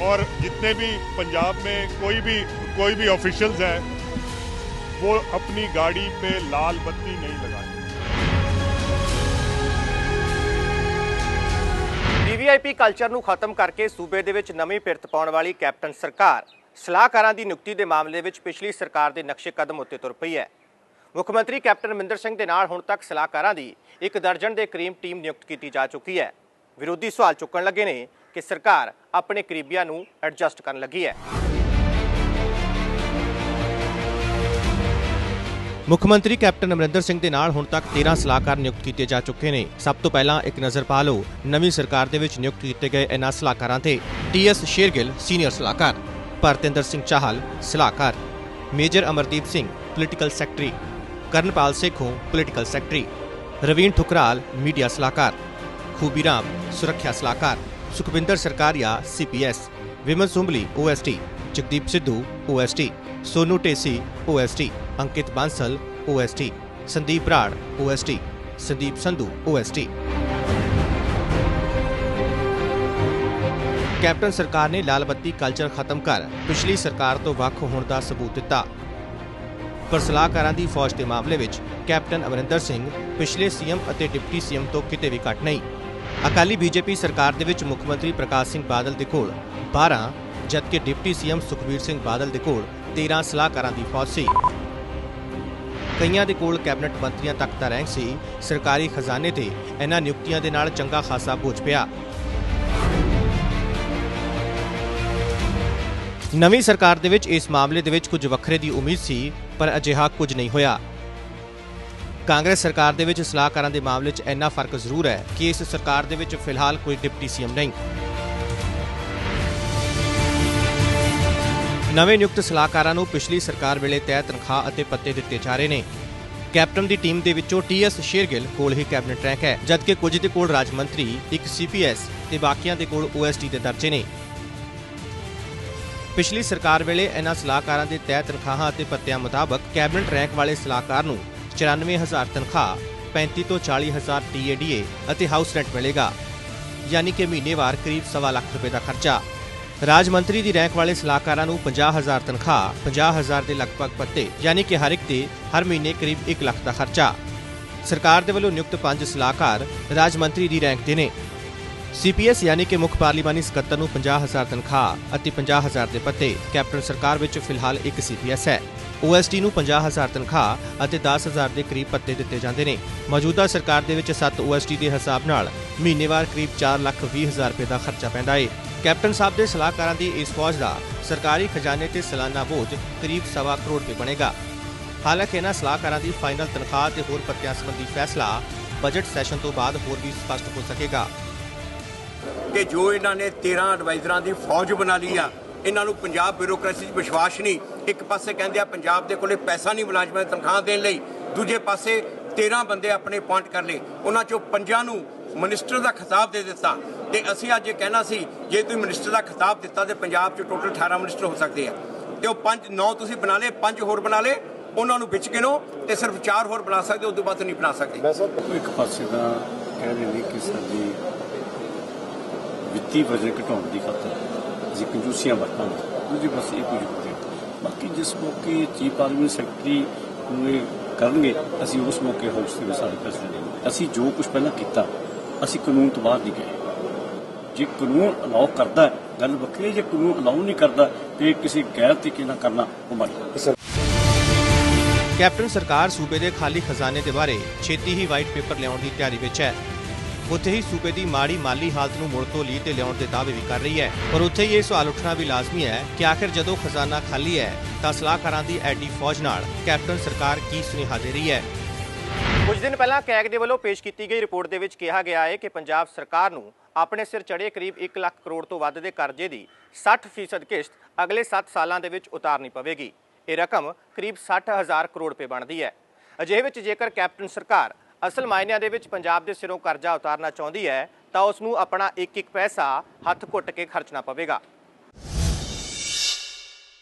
और जितने भी पंजाब में कोई भी कोई भी ऑफिशियल्स हैं वो अपनी गाड़ी पे लाल बत्ती नहीं लगाएं ਵੀਵੀਆਈਪੀ ਕਲਚਰ ਨੂੰ ਖਤਮ ਕਰਕੇ ਸੂਬੇ ਦੇ ਵਿੱਚ ਨਵੀਂ ਪਿਰਤ ਪਾਉਣ ਵਾਲੀ ਕੈਪਟਨ ਸਰਕਾਰ ਸਲਾਹਕਾਰਾਂ ਦੀ ਨਿਯੁਕਤੀ ਦੇ ਮਾਮਲੇ ਵਿੱਚ ਪਿਛਲੀ ਸਰਕਾਰ ਦੇ ਨਕਸ਼ੇ ਕਦਮ ਉੱਤੇ ਤੁਰ ਪਈ ਹੈ ਮੁੱਖ ਮੰਤਰੀ ਕੈਪਟਨ ਅਮਰਿੰਦਰ ਸਿੰਘ ਦੇ ਨਾਲ ਹੁਣ ਤੱਕ ਸਲਾਹਕਾਰਾਂ ਦੀ ਇੱਕ ਦਰਜਨ ਦੇ ਕਰੀਬ ਟੀਮ ਨਿਯੁਕਤ ਕੀਤੀ ਜਾ ਚੁੱਕੀ ਹੈ ਵਿਰੋਧੀ ਸਵਾਲ ਚੁੱਕਣ ਲੱਗੇ ਨੇ ਕਿ ਸਰਕਾਰ ਆਪਣੇ ਕਰੀਬੀਆਂ ਨੂੰ ਐਡਜਸਟ ਕਰਨ ਲੱਗੀ ਹੈ। ਮੁੱਖ ਮੰਤਰੀ ਕੈਪਟਨ ਅਮਰਿੰਦਰ ਸਿੰਘ ਦੇ ਨਾਲ ਹੁਣ ਤੱਕ 13 ਸਲਾਹਕਾਰ ਨਿਯੁਕਤ ਕੀਤੇ ਜਾ ਚੁੱਕੇ ਨੇ। ਸਭ ਤੋਂ ਪਹਿਲਾਂ ਇੱਕ ਨਜ਼ਰ ਪਾ ਲਓ, ਨਵੀਂ ਸਰਕਾਰ ਦੇ ਵਿੱਚ ਨਿਯੁਕਤ ਕੀਤੇ ਗਏ ਇਹਨਾਂ ਸਲਾਹਕਾਰਾਂ ਤੇ ਟੀਐਸ ਸ਼ੇਰਗਿੱਲ ਸੀਨੀਅਰ ਸਲਾਹਕਾਰ ਭਰਤਿੰਦਰ ਸਿੰਘ ਚਾਹਲ ਸਲਾਹਕਾਰ, major Amardeep Singh political secretary, Karanpal Sekhon political secretary, Raveen Thukral media ਸਲਾਹਕਾਰ, ਖੂਬੀ ਰਾਮ ਸੁਰੱਖਿਆ ਸਲਾਹਕਾਰ। Sukhwinder Sarkaria CPS Viman Sumbli OSD Jagdeep Sidhu OSD Sonu Tesi OSD Ankit Bansal OSD Sandeep Brar OSD Sandeep Sandhu OSD captain ਸਰਕਾਰ ਨੇ ਲਾਲ ਬੱਤੀ culture ਖਤਮ ਕਰ ਪਿਛਲੀ ਸਰਕਾਰ ਤੋਂ ਵੱਖ ਹੋਣ ਦਾ ਸਬੂਤ ਦਿੱਤਾ। ਪਰ ਸਲਾਹਕਾਰਾਂ ਦੀ ਫੌਜ ਦੇ ਮਾਮਲੇ ਵਿੱਚ ਕੈਪਟਨ ਅਮਰਿੰਦਰ ਸਿੰਘ ਪਿਛਲੇ ਸੀਐਮ ਅਤੇ ਡਿਪਟੀ ਸੀਐਮ ਤੋਂ ਕਿਤੇ ਵੀ ਘੱਟ ਨਹੀਂ। ਅਕਾਲੀ ਬੀਜੇਪੀ ਸਰਕਾਰ ਦੇ ਵਿੱਚ ਮੁੱਖ ਮੰਤਰੀ ਪ੍ਰਕਾਸ਼ ਸਿੰਘ ਬਾਦਲ ਦੇ ਕੋਲ 12 ਜਦਕਿ ਡਿਪਟੀ ਸੀਐਮ ਸੁਖਬੀਰ ਸਿੰਘ ਬਾਦਲ ਦੇ ਕੋਲ 13 ਸਲਾਹਕਾਰਾਂ ਦੀ ਫੌਜ ਸੀ। ਕਈਆਂ ਦੇ ਕੋਲ ਕੈਬਨਿਟ ਮੰਤਰੀਆਂ ਤੱਕ ਦਾ ਰੈਂਕ ਸੀ, ਸਰਕਾਰੀ ਖਜ਼ਾਨੇ ਤੇ ਇਹਨਾਂ ਨਿਯੁਕਤੀਆਂ ਦੇ ਨਾਲ ਚੰਗਾ ਖਾਸਾ ਬੋਝ ਪਿਆ। ਨਵੀਂ ਸਰਕਾਰ ਦੇ ਵਿੱਚ ਇਸ ਮਾਮਲੇ ਦੇ ਵਿੱਚ ਕੁਝ ਵੱਖਰੇ ਦੀ ਉਮੀਦ ਸੀ, ਪਰ ਅਜਿਹਾ ਕੁਝ ਨਹੀਂ ਹੋਇਆ। ਕਾਂਗਰਸ ਸਰਕਾਰ ਦੇ ਵਿੱਚ ਸਲਾਹਕਾਰਾਂ ਦੇ ਮਾਮਲੇ 'ਚ ਇੰਨਾ ਫ਼ਰਕ ਜ਼ਰੂਰ ਹੈ ਕਿ ਇਸ ਸਰਕਾਰ ਦੇ ਵਿੱਚ ਫਿਲਹਾਲ ਕੋਈ ਡਿਪਟੀ ਸੀਐਮ ਨਹੀਂ। ਨਵੇਂ ਨਿਯੁਕਤ ਸਲਾਹਕਾਰਾਂ ਨੂੰ ਪਿਛਲੀ ਸਰਕਾਰ ਵੇਲੇ ਤੈਅ ਤਨਖਾਹ ਅਤੇ ਪੱਤੇ ਦਿੱਤੇ ਜਾ ਰਹੇ ਨੇ। ਕੈਪਟਨ ਦੀ ਟੀਮ ਦੇ ਵਿੱਚੋਂ ਟੀਐਸ ਸ਼ੇਰਗਿੱਲ ਕੋਲ ਹੀ ਕੈਬਨਿਟ ਰੈਂਕ ਹੈ, ਜਦਕਿ ਕੁਝ ਦੇ ਕੋਲ ਰਾਜ ਮੰਤਰੀ ਇੱਕ ਸੀਪੀਐਸ ਤੇ ਬਾਕੀਆਂ ਦੇ ਕੋਲ ਓਐਸਟੀ ਦੇ ਦਰਜੇ ਨੇ। ਪਿਛਲੀ ਸਰਕਾਰ ਵੇਲੇ ਇਹਨਾਂ ਸਲਾਹਕਾਰਾਂ ਦੇ ਤੈਅ ਤਨਖਾਹਾਂ ਅਤੇ ਪੱਤਿਆਂ ਮੁਤਾਬਕ ਕੈਬਨਿਟ ਰੈਂਕ ਵਾਲੇ ਸਲਾਹਕਾਰ ਨੂੰ 94000 ਤਨਖਾਹ 35 ਤੋਂ 40000 ਟੀਏਡੀਏ ਅਤੇ ਹਾਊਸ ਰੈਂਟ ਮਿਲੇਗਾ, ਯਾਨੀ ਕਿ ਮਹੀਨੇਵਾਰ ਕਰੀਬ 1.5 ਲੱਖ ਰੁਪਏ ਦਾ ਖਰਚਾ। ਰਾਜ ਮੰਤਰੀ ਦੀ ਰੈਂਕ ਵਾਲੇ ਸਲਾਹਕਾਰਾਂ ਨੂੰ 50000 ਤਨਖਾਹ 50000 ਦੇ ਲਗਭਗ ਪੱਤੇ, ਯਾਨੀ ਕਿ ਹਰ ਇੱਕ ਤੇ ਹਰ ਮਹੀਨੇ ਕਰੀਬ 1 ਲੱਖ ਦਾ ਖਰਚਾ। ਸਰਕਾਰ ਦੇ ਵੱਲੋਂ ਨਿਯੁਕਤ ਪੰਜ ਸਲਾਹਕਾਰ ਰਾਜ ਮੰਤਰੀ ਦੀ ਰੈਂਕ ਦੇ ਨੇ। ਸੀਪੀਐਸ ਯਾਨੀ ਕਿ ਮੁੱਖ ਪਾਰਲੀਮਾਨੀ ਸਕੱਤਰ ਨੂੰ 50000 ਤਨਖਾਹ ਅਤੇ 50000 ਦੇ ਪੱਤੇ ਕੈਪਟਨ ਸਰਕਾਰ ਵਿੱਚ ਫਿਲਹਾਲ ਇੱਕ ਸੀਪੀਐਸ ਹੈ। ਓਐਸਟੀ ਨੂੰ 50000 ਤਨਖਾਹ ਅਤੇ 10000 ਦੇ ਕਰੀਬ ਪੱਤੇ ਦਿੱਤੇ ਜਾਂਦੇ ਨੇ। ਮੌਜੂਦਾ ਸਰਕਾਰ ਦੇ ਵਿੱਚ 7 ਓਐਸਟੀ ਦੇ ਹਿਸਾਬ ਨਾਲ ਮਹੀਨੇਵਾਰ ਕਰੀਬ 420000 ਰੁਪਏ ਦਾ ਖਰਚਾ ਪੈਂਦਾ ਏ। ਕੈਪਟਨ ਸਾਹਿਬ ਦੇ ਸਲਾਹਕਾਰਾਂ ਦੀ ਇਸ ਫੌਜ ਦਾ ਸਰਕਾਰੀ ਖਜ਼ਾਨੇ ਤੇ ਸਾਲਾਨਾ ਬੋਝ ਕਰੀਬ 1.5 ਕਰੋੜ ਰੁਪਏ ਬਣੇਗਾ। ਹਾਲਾਂਕਿ ਇਹਨਾਂ ਸਲਾਹਕਾਰਾਂ ਦੀ ਫਾਈਨਲ ਤਨਖਾਹ ਤੇ ਹੋਰ ਪੱਤਿਆਂ ਸੰਬੰਧੀ ਫੈਸਲਾ ਬਜਟ ਸੈਸ਼ਨ ਤੋਂ ਬਾਅਦ ਹੋਰ ਵੀ ਸਪਸ਼ਟ ਹੋ ਸਕੇਗਾ। ਕਿ ਜੋ ਇਹਨਾਂ ਨੇ 13 ਐਡਵਾਈਜ਼ਰਾਂ ਦੀ ਫੌਜ ਬਣਾ ਲਈ ਆ, ਇਹਨਾਂ ਨੂੰ ਪੰਜਾਬ ਬਿਊਰੋਕ੍ਰੇਸੀ 'ਚ ਵਿਸ਼ਵਾਸ ਨਹੀਂ। ਇੱਕ ਪਾਸੇ ਕਹਿੰਦੇ ਆ ਪੰਜਾਬ ਦੇ ਕੋਲੇ ਪੈਸਾ ਨਹੀਂ ਮੁਲਾਜ਼ਮਾਂ ਦੀ ਤਨਖਾਹ ਦੇਣ ਲਈ, ਦੂਜੇ ਪਾਸੇ 13 ਬੰਦੇ ਆਪਣੇ ਅਪਾਇੰਟ ਕਰ ਲਏ। ਉਹਨਾਂ ਚੋਂ ਪੰਜਾਂ ਨੂੰ ਮਿਨਿਸਟਰ ਦਾ ਖਿਤਾਬ ਦੇ ਦਿੱਤਾ। ਤੇ ਅਸੀਂ ਅੱਜ ਇਹ ਕਹਿਣਾ ਸੀ, ਜੇ ਤੁਸੀਂ ਮਿਨਿਸਟਰ ਦਾ ਖਿਤਾਬ ਦਿੱਤਾ ਤੇ ਪੰਜਾਬ 'ਚ ਟੋਟਲ 18 ਮਿਨਿਸਟਰ ਹੋ ਸਕਦੇ ਆ। ਤੇ ਉਹ ਪੰਜ, ਨੌ ਤੁਸੀਂ ਬਣਾ ਲਏ, ਪੰਜ ਹੋਰ ਬਣਾ ਲਏ, ਉਹਨਾਂ ਨੂੰ ਵਿੱਚ ਗਿਣੋ ਤੇ ਸਿਰਫ ਚਾਰ ਹੋਰ ਬਣਾ ਸਕਦੇ ਉਸ ਤੋਂ ਬਾਅਦ ਨਹੀਂ ਬਣਾ ਸਕਦੇ। ਇੱਕ ਪਾਸੇ ਤਾਂ ਕਹਿ ਰਹੇ ਨੇ ਕਿ ਸਾਡੀ ਵਿੱਤੀ ਵਜਨ ਘਟਾਉਣ ਦੀ ਖਾਤਰ ਅਸੀਂ ਕੰਜੂਸੀਆਂ ਵਰਤਾਂਗੇ ਦੂਜੇ ਪਾਸੇ ਇਹ ਕੁਝ ਹੋ ਬਾਕੀ ਜਿਸ ਮੌਕੇ ਚੀਫ ਪਾਰਲੀਮੈਂਟ ਸੈਕਟਰੀ ਨੂੰ ਕਰਨਗੇ, ਅਸੀਂ ਉਸ ਮੌਕੇ ਹਾਊਸ ਦੇ ਵਿੱਚ ਫੈਸਲੇ ਲੈਂਗੇ ਅਸੀਂ ਜੋ ਕੁਝ ਪਹਿਲਾਂ ਕੀਤਾ, ਅਸੀਂ ਕਾਨੂੰਨ ਤੋਂ ਬਾਹਰ ਨਹੀਂ ਗਏ। ਜੇ ਕਾਨੂੰਨ ਅਲਾਉ ਕਰਦਾ ਗੱਲ ਵੱਖਰੀ ਜੇ ਕਾਨੂੰਨ ਅਲਾਉ ਨਹੀਂ ਕਰਦਾ, ਤੇ ਕਿਸੇ ਗੈਰ ਤਰੀਕੇ ਨਾਲ ਕਰਨਾ ਉਹ ਮਾੜੀ ਹੈ। ਕੈਪਟਨ ਸਰਕਾਰ ਸੂਬੇ ਦੇ ਖਾਲੀ ਖਜ਼ਾਨੇ ਦੇ ਬਾਰੇ ਛੇਤੀ ਹੀ ਵਾਈਟ ਪੇਪਰ ਲਿਆਉਣ ਦੀ ਤਿਆਰੀ ਵਿੱਚ ਹੈ। ਉੱਥੇ ਹੀ ਸੂਬੇ ਦੀ ਮਾੜੀ ਮਾਲੀ ਹਾਲਤ ਨੂੰ ਮੁੜ ਤੋਂ ਲੀਹ ਤੇ ਲਿਆਉਣ ਦੇ ਦਾਅਵੇ ਵੀ ਕਰ ਰਹੀ ਹੈ। ਪਰ ਉੱਥੇ ਹੀ ਇਹ ਸਵਾਲ ਉੱਠਣਾ ਵੀ ਲਾਜ਼ਮੀ ਹੈ ਕਿ ਆਖਿਰ ਜਦੋਂ ਖਜ਼ਾਨਾ ਖਾਲੀ ਹੈ, ਤਾਂ ਸਲਾਹਕਾਰਾਂ ਦੀ ਐਡੀ ਫੌਜ ਨਾਲ ਕੈਪਟਨ ਸਰਕਾਰ ਕੀ ਸੁਨੇਹਾ ਦੇ ਰਹੀ ਹੈ? ਕੁਝ ਦਿਨ ਪਹਿਲਾਂ ਕੈਗ ਦੇ ਵੱਲੋਂ ਪੇਸ਼ ਕੀਤੀ ਗਈ ਰਿਪੋਰਟ ਦੇ ਵਿੱਚ ਕਿਹਾ ਗਿਆ ਹੈ ਕਿ ਪੰਜਾਬ ਸਰਕਾਰ ਨੂੰ ਆਪਣੇ ਸਿਰ ਚੜੇ ਕਰੀਬ 1 ਲੱਖ ਕਰੋੜ ਤੋਂ ਵੱਧ ਦੇ ਕਰਜ਼ੇ ਦੀ 60% ਕਿਸ਼ਤ ਅਗਲੇ 7 ਸਾਲਾਂ ਦੇ ਵਿੱਚ ਉਤਾਰਨੀ ਪਵੇਗੀ। ਇਹ ਰਕਮ ਕਰੀਬ 60000 ਕਰੋੜ ਰੁਪਏ ਬਣਦੀ ਹੈ। ਅਜਿਹੇ ਵਿੱਚ ਜੇਕਰ ਕੈਪਟਨ ਸਰਕਾਰ ਅਸਲ ਮਾਇਨਿਆਂ ਦੇ ਵਿੱਚ ਪੰਜਾਬ ਦੇ ਸਿਰੋਂ ਕਰਜ਼ਾ ਉਤਾਰਨਾ ਚਾਹੁੰਦੀ ਹੈ ਤਾਂ ਉਸ ਨੂੰ ਆਪਣਾ ਇੱਕ ਇੱਕ ਪੈਸਾ ਹੱਥ ਘੁੱਟ ਕੇ ਖਰਚਣਾ ਪਵੇਗਾ।